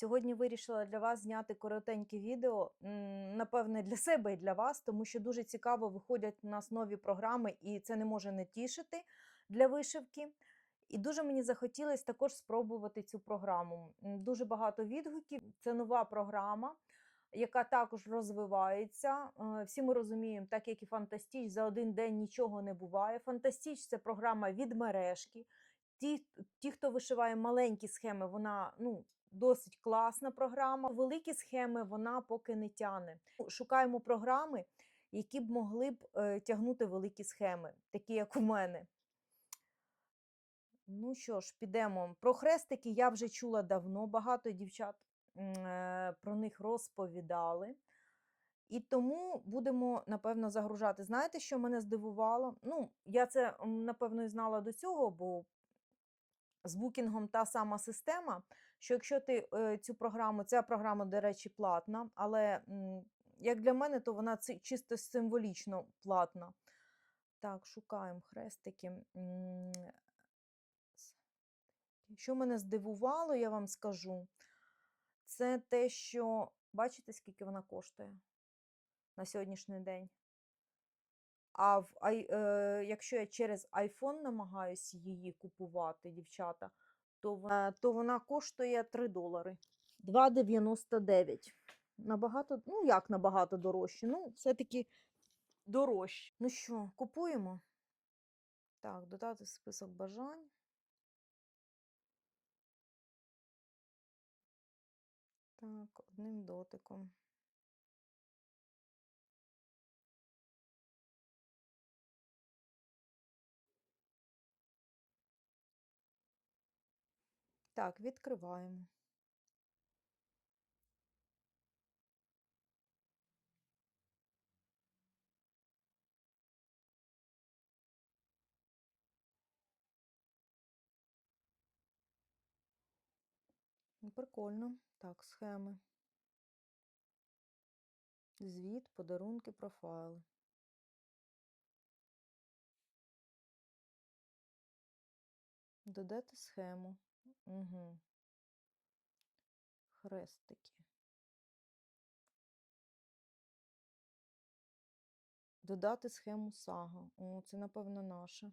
Сьогодні вирішила для вас зняти коротеньке відео, напевне, для себе і для вас, тому що дуже цікаво виходять у нас нові програми, і це не може не тішити для вишивки. І дуже мені захотілося також спробувати цю програму. Дуже багато відгуків. Це нова програма, яка також розвивається. Е, Всі ми розуміємо, так як і Фантастіч, за один день нічого не буває. Фантастіч це програма від мережки. Ті, ті, хто вишиває маленькі схеми, вона ну, досить класна програма. Великі схеми вона поки не тяне. Шукаємо програми, які б могли б е, тягнути великі схеми, такі як у мене. Ну що ж, підемо. Про хрестики я вже чула давно. Багато дівчат е, про них розповідали. І тому будемо, напевно, загружати. Знаєте, що мене здивувало? Ну, я це, напевно, і знала до цього, бо з букінгом та сама система, що якщо ти е, цю програму, ця програма, до речі, платна, але як для мене, то вона чисто символічно платна. Так, шукаємо хрестики. Що мене здивувало, я вам скажу, це те, що бачите, скільки вона коштує на сьогоднішній день. А в, е, якщо я через iPhone намагаюся її купувати, дівчата, то вона, то вона коштує 3 долари. 2,99. Набагато, ну як набагато дорожче? Ну, все-таки дорожче. Ну що, купуємо? Так, додати список бажань. Так, одним дотиком. Так, відкриваємо. Ну, Прикольно. Так, схеми. Звіт, подарунки, профайли. Додати схему. Угу. Хрестики. Додати схему сага. О, це, напевно, наше.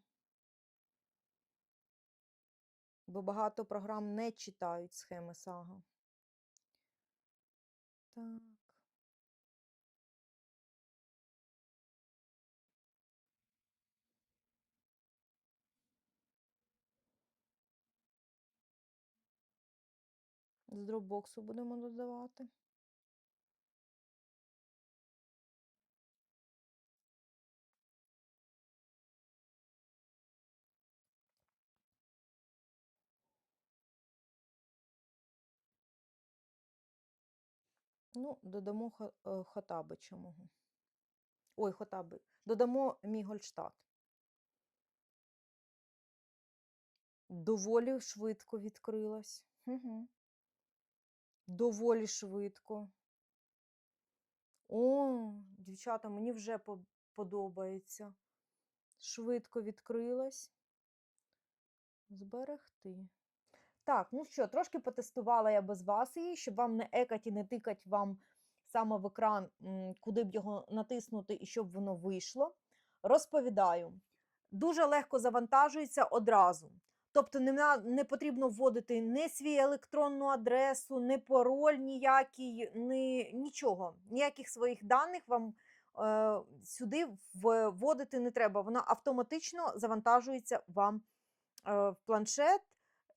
Бо багато програм не читають схеми сага. Так. З дропбоксу будемо додавати. Ну, додамо е, Хотабича мого. Ой, Хотаби. Додамо мій Гольштадт. Доволі швидко відкрилась. Угу. Доволі швидко. О, дівчата, мені вже подобається. Швидко відкрилась. Зберегти. Так, ну що, трошки потестувала я без вас її, щоб вам не екать і не тикать вам саме в екран, куди б його натиснути і щоб воно вийшло. Розповідаю. Дуже легко завантажується одразу. Тобто не, не потрібно вводити ні свій електронну адресу, ні пароль ніякий, ні, нічого. Ніяких своїх даних вам е, сюди вводити не треба. Вона автоматично завантажується вам е, в планшет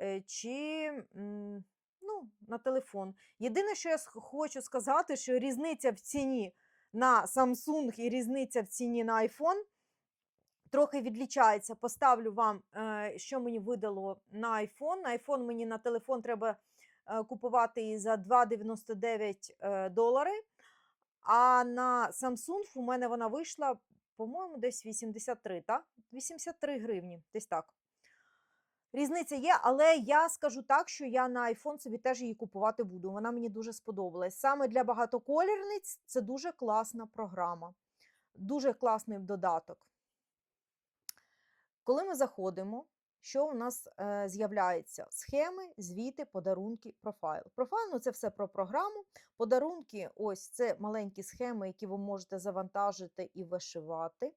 е, чи м, ну, на телефон. Єдине, що я хочу сказати, що різниця в ціні на Samsung і різниця в ціні на iPhone трохи відлічається. Поставлю вам, е, що мені видало на iPhone. На iPhone мені на телефон треба е, купувати за 2,99 е, долари. А на Samsung у мене вона вийшла, по-моєму, десь 83, так? 83 гривні, десь так. Різниця є, але я скажу так, що я на iPhone собі теж її купувати буду. Вона мені дуже сподобалась. Саме для багатоколірниць це дуже класна програма, дуже класний додаток. Коли ми заходимо що у нас е, з'являється? Схеми, звіти, подарунки, профайл. Профайл ну, це все про програму. Подарунки ось це маленькі схеми, які ви можете завантажити і вишивати.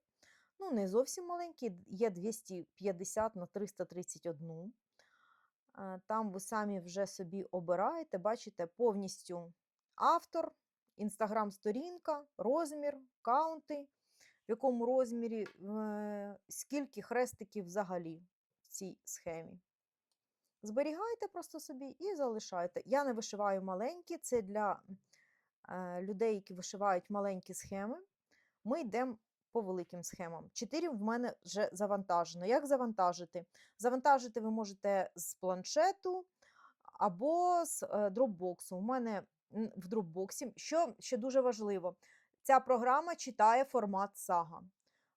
Ну, не зовсім маленькі, є 250 на 331. Е, Там ви самі вже собі обираєте, бачите, повністю автор, інстаграм-сторінка, розмір, каунти, в якому розмірі, е, скільки хрестиків взагалі в цій схемі. Зберігайте просто собі і залишайте. Я не вишиваю маленькі, це для е, людей, які вишивають маленькі схеми. Ми йдемо по великим схемам. Чотири в мене вже завантажено. Як завантажити? Завантажити ви можете з планшету або з е, дропбоксу. У мене в дропбоксі, що ще дуже важливо, ця програма читає формат сага.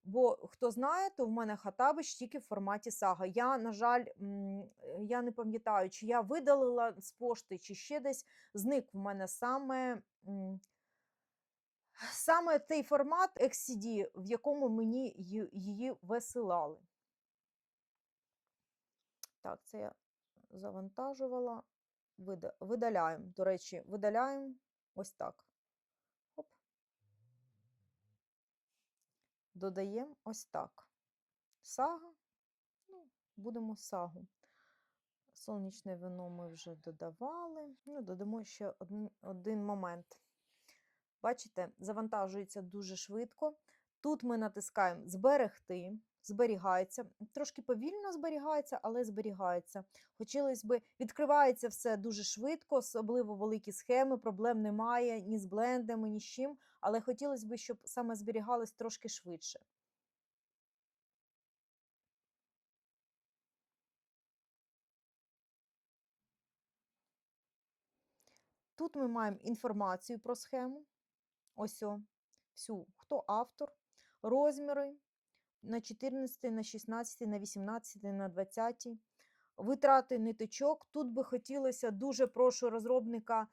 Бо хто знає, то в мене хатабич тільки в форматі сага. Я, на жаль, я не пам'ятаю, чи я видалила з пошти, чи ще десь зник в мене саме. Саме той формат XCD, в якому мені її висилали. Так, це я завантажувала. Видаляємо. До речі, видаляємо ось так. Додаємо ось так. Сага. Ну, будемо сагу. Сонячне вино ми вже додавали. Ну, додамо ще один, один момент. Бачите, завантажується дуже швидко. Тут ми натискаємо Зберегти, зберігається. Трошки повільно зберігається, але зберігається. Хотілося б, відкривається все дуже швидко, особливо великі схеми, проблем немає ні з блендами, ні з чим. Але хотілося б, щоб саме зберігалось трошки швидше. Тут ми маємо інформацію про схему. Ось о, всю, хто автор, розміри на 14, на 16, на 18, на 20, витрати ниточок. Тут би хотілося, дуже прошу розробника,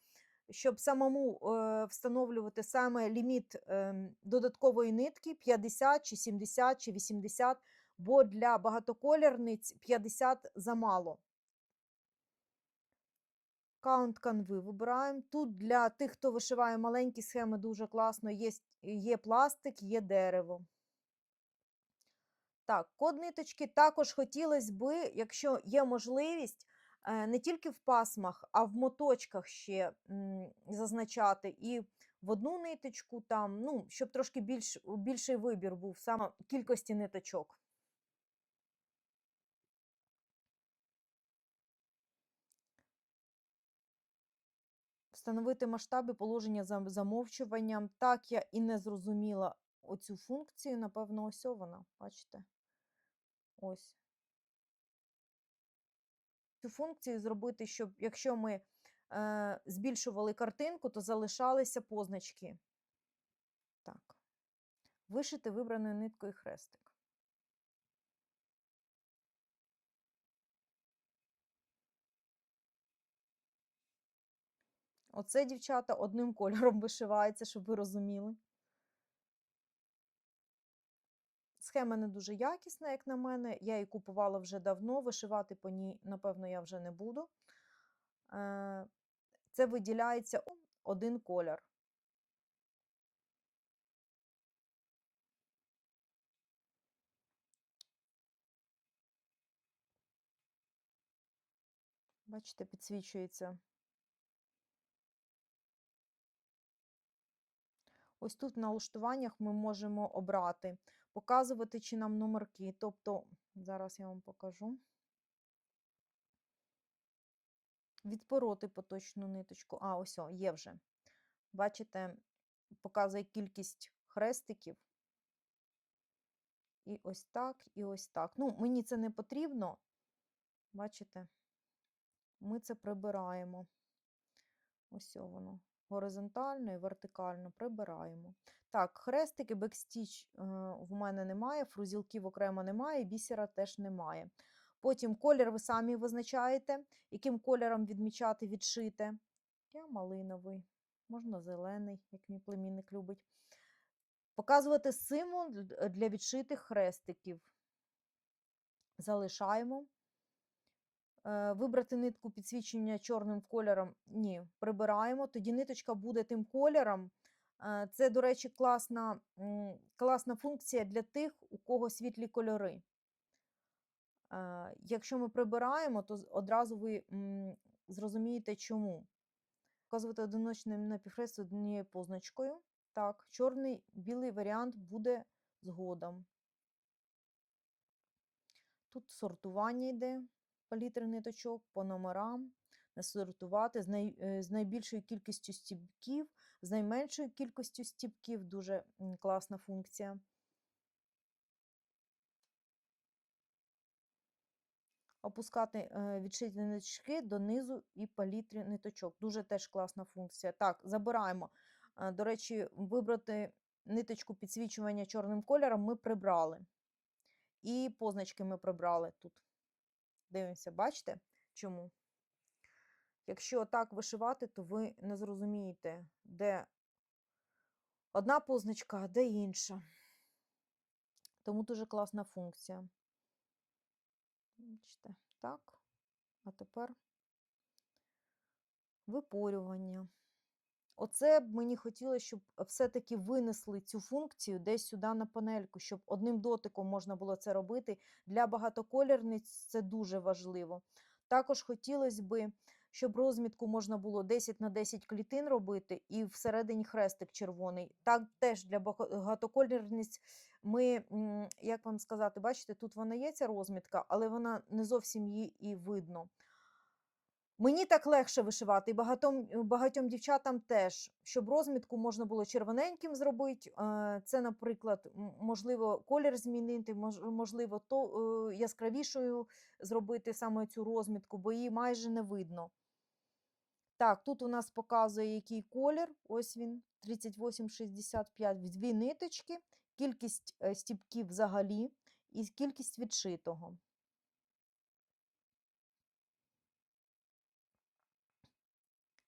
щоб самому е, встановлювати саме ліміт е, додаткової нитки 50 чи 70 чи 80, бо для багатоколірниць 50 замало. Каунт канви вибираємо. Тут для тих, хто вишиває маленькі схеми, дуже класно. Є, є пластик, є дерево. Так, код ниточки також хотілося би, якщо є можливість, е, не тільки в пасмах, а в моточках ще зазначати. І в одну ниточку, там, ну, щоб трошки більш, більший вибір був саме кількості ниточок. Встановити масштаби положення за замовчуванням. Так, я і не зрозуміла оцю функцію. Напевно, ось вона, бачите? Ось. Цю функцію зробити, щоб якщо ми е, збільшували картинку, то залишалися позначки. Так. Вишити вибраною ниткою хрестик. Оце, дівчата, одним кольором вишивається, щоб ви розуміли. Схема не дуже якісна, як на мене. Я її купувала вже давно. Вишивати по ній, напевно, я вже не буду. Е, Це виділяється один колір. Бачите, підсвічується. Ось тут в налаштуваннях ми можемо обрати, показувати чи нам номерки. Тобто, зараз я вам покажу. Відпороти поточну ниточку. А, ось о, є вже. Бачите, показує кількість хрестиків. І ось так, і ось так. Ну, мені це не потрібно. Бачите, ми це прибираємо. Ось воно горизонтально і вертикально прибираємо. Так, хрестики, бекстіч е, в мене немає, фрузілків окремо немає, бісера теж немає. Потім колір ви самі визначаєте, яким кольором відмічати, відшити. Я малиновий, можна зелений, як мій племінник любить. Показувати символ для відшитих хрестиків. Залишаємо. Е, Вибрати нитку підсвічення чорним кольором. Ні, прибираємо. Тоді ниточка буде тим кольором. Е, Це, до речі, класна, класна функція для тих, у кого світлі кольори. Е, Якщо ми прибираємо, то одразу ви зрозумієте, чому. Вказувати одиночний напівхрест з однією позначкою. Так, чорний білий варіант буде згодом. Тут сортування йде палітри ниточок по номерам, не сортувати з, най, е, з найбільшою кількістю стібків, з найменшою кількістю стібків. Дуже класна функція. Опускати е, відшиті ниточки донизу і палітрі ниточок. Дуже теж класна функція. Так, забираємо. Е, До речі, вибрати ниточку підсвічування чорним кольором ми прибрали. І позначки ми прибрали тут. Дивимося, бачите, чому? Якщо так вишивати, то ви не зрозумієте, де одна позначка, а де інша. Тому дуже класна функція. Бачите, так. А тепер випорювання. Оце б мені хотілося, щоб все-таки винесли цю функцію десь сюди на панельку, щоб одним дотиком можна було це робити. Для багатоколірниць це дуже важливо. Також хотілося б, щоб розмітку можна було 10 на 10 клітин робити і всередині хрестик червоний. Так теж для багатоколірниць ми, як вам сказати, бачите, тут вона є ця розмітка, але вона не зовсім її і видно. Мені так легше вишивати, і багатьом, багатьом дівчатам теж, щоб розмітку можна було червоненьким зробити. е, Це, наприклад, можливо, колір змінити, можливо, то е, яскравішою зробити саме цю розмітку, бо її майже не видно. Так, тут у нас показує, який колір. Ось він, 38,65, дві ниточки, кількість е, стіпків взагалі і кількість відшитого.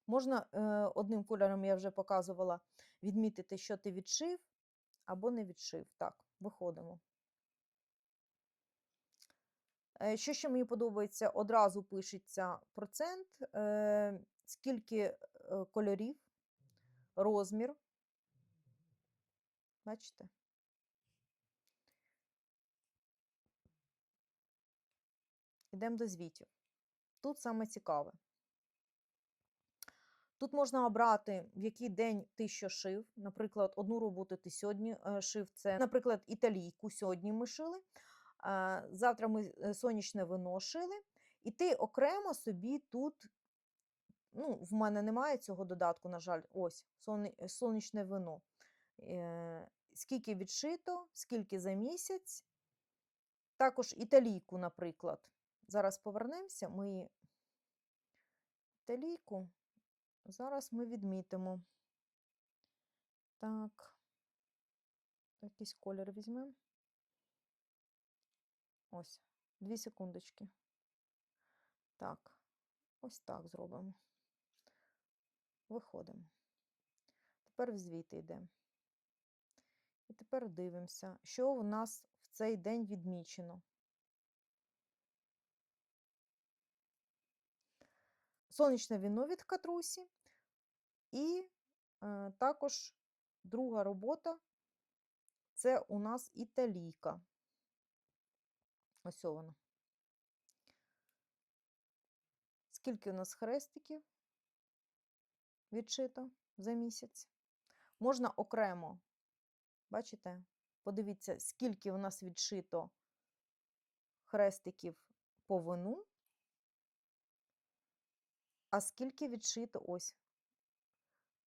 Можна е, одним кольором, я вже показувала, відмітити, що ти відшив або не відшив. Так, виходимо. Е, Що ще мені подобається, одразу пишеться процент, е, скільки е, кольорів, розмір. Бачите? Йдемо до звітів. Тут саме цікаве. Тут можна обрати, в який день ти що шив. Наприклад, одну роботу ти сьогодні е, шив. Це, наприклад, італійку сьогодні ми шили. Завтра ми е, сонячне вино шили. І ти окремо собі тут, ну, в мене немає цього додатку, на жаль, ось е, сонячне вино. Скільки відшито, скільки за місяць. Також італійку, наприклад. Зараз повернемося. Ми італійку. Зараз ми відмітимо. Так, якийсь колір візьмемо. Ось, дві секундочки. Так, ось так зробимо. Виходимо. Тепер в звіти йдемо. І тепер дивимося, що у нас в цей день відмічено. Сонячне віно від катрусі. І е, також друга робота це у нас італійка. Ось вона. Скільки у нас хрестиків відшито за місяць? Можна окремо, бачите, подивіться, скільки у нас відшито хрестиків по вину, а скільки відшито ось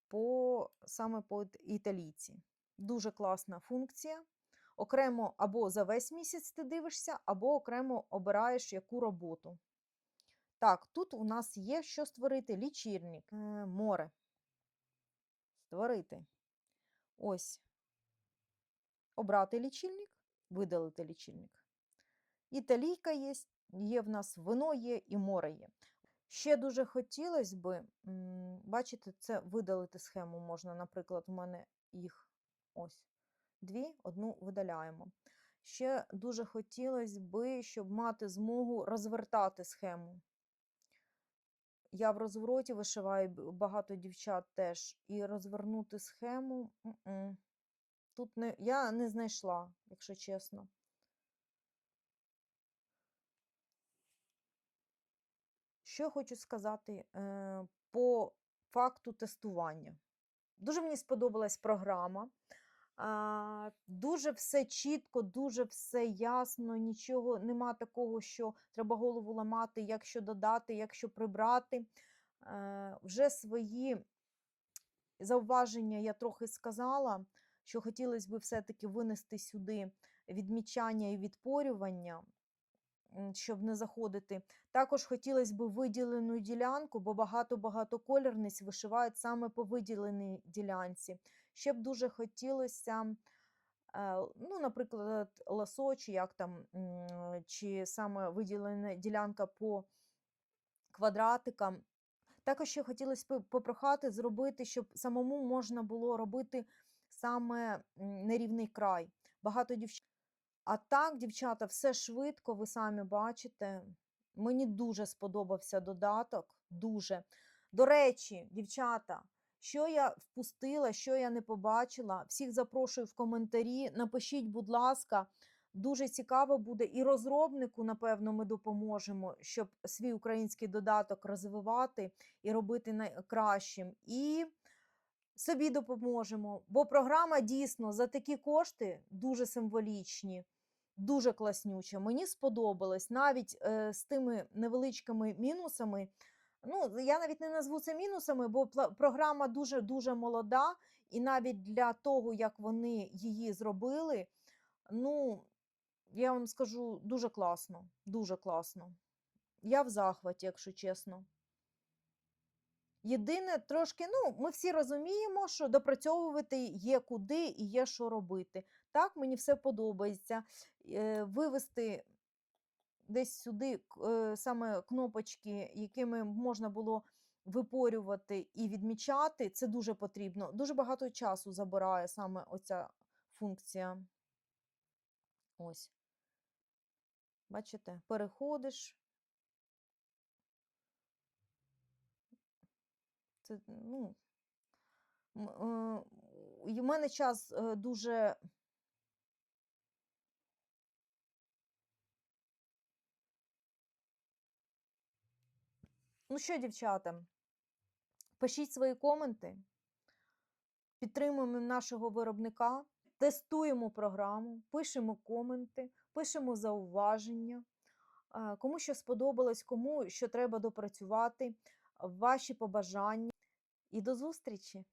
по саме по італійці. Дуже класна функція. Окремо або за весь місяць ти дивишся, або окремо обираєш яку роботу. Так, тут у нас є що створити лічильник, е, море. Створити. Ось. Обрати лічильник, видалити лічильник. Італійка є, є в нас вино є і море є. Ще дуже хотілося м, бачите, це видалити схему можна. Наприклад, у мене їх ось дві, одну видаляємо. Ще дуже хотілося би, щоб мати змогу розвертати схему. Я в розвороті вишиваю, багато дівчат теж. І розвернути схему. Тут не, я не знайшла, якщо чесно. Що я хочу сказати е, по факту тестування. Дуже мені сподобалась програма. Дуже все чітко, дуже все ясно, нічого нема такого, що треба голову ламати, як що додати, як що прибрати. Е, вже свої зауваження я трохи сказала, що хотілося б все-таки винести сюди відмічання і відпорювання, щоб не заходити. Також хотілося б виділену ділянку, бо багато багатоколірниць вишивають саме по виділеній ділянці. Ще б дуже хотілося, е, ну, наприклад, ласо, чи як там, чи саме виділена ділянка по квадратикам. Також ще хотілося попрохати зробити, щоб самому можна було робити саме нерівний край. Багато дівчат. А так, дівчата, все швидко, ви самі бачите. Мені дуже сподобався додаток. Дуже. До речі, дівчата, що я впустила, що я не побачила, всіх запрошую в коментарі. Напишіть, будь ласка, дуже цікаво буде. І розробнику, напевно, ми допоможемо, щоб свій український додаток розвивати і робити найкращим. І собі допоможемо. Бо програма дійсно за такі кошти дуже символічні, дуже класнюча. Мені сподобалось навіть е, з тими невеличкими мінусами. Ну, я навіть не назву це мінусами, бо програма дуже дуже молода, і навіть для того, як вони її зробили, ну я вам скажу дуже класно, дуже класно. Я в захваті, якщо чесно. Єдине, трошки, ну, ми всі розуміємо, що допрацьовувати є куди і є що робити. Так, мені все подобається. Е, Вивести десь сюди е, саме кнопочки, якими можна було випорювати і відмічати, це дуже потрібно. Дуже багато часу забирає саме оця функція. Ось. Бачите, переходиш. Це, ну, м- е, мене час дуже. Ну що, дівчата, пишіть свої коменти, підтримуємо нашого виробника, тестуємо програму, пишемо коменти, пишемо зауваження. Е, Кому що сподобалось, кому що треба допрацювати, ваші побажання. І до зустрічі!